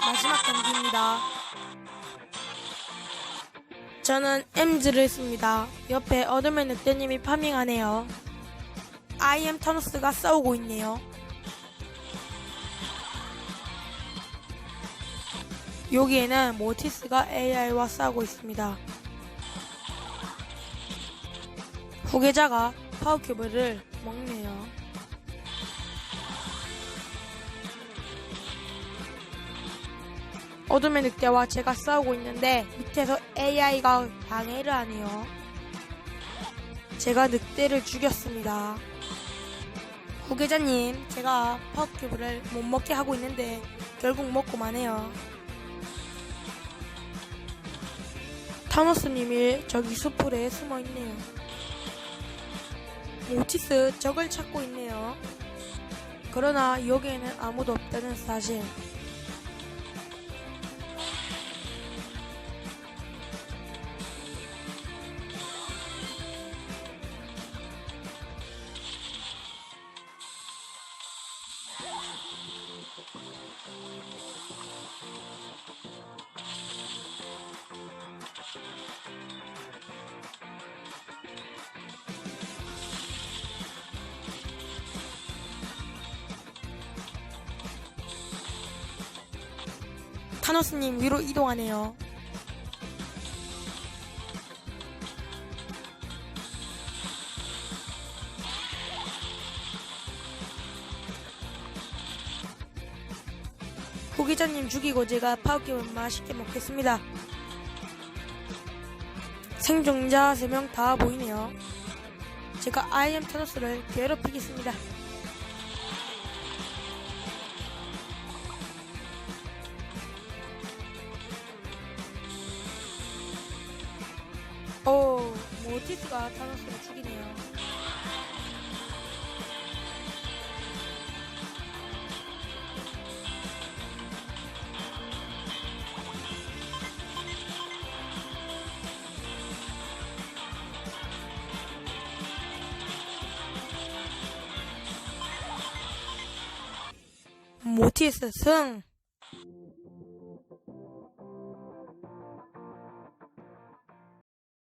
마지막 경기입니다. 저는 엠즈를 했습니다. 옆에 어둠의 늑대님이 파밍하네요. 아이엠 타노스가 싸우고 있네요. 여기에는 모티스가 AI와 싸우고 있습니다. 후계자가 파워큐브를 먹네요. 어둠의 늑대와 제가 싸우고 있는데 밑에서 AI가 방해를 하네요. 제가 늑대를 죽였습니다. 후계자님, 제가 파워큐브를 못 먹게 하고 있는데 결국 먹고만 해요. 타노스님이 저기 수풀에 숨어 있네요. 모티스 적을 찾고 있네요. 그러나 여기에는 아무도 없다는 사실. 타노스님 위로 이동하네요. 후기자님 죽이고 제가 파우kim을 맛있게 먹겠습니다. 생존자 3명 다 보이네요. 제가 아이엠 타노스를 괴롭히겠습니다. 오, 모티스가 타노스를 죽이네요. 모티스 승!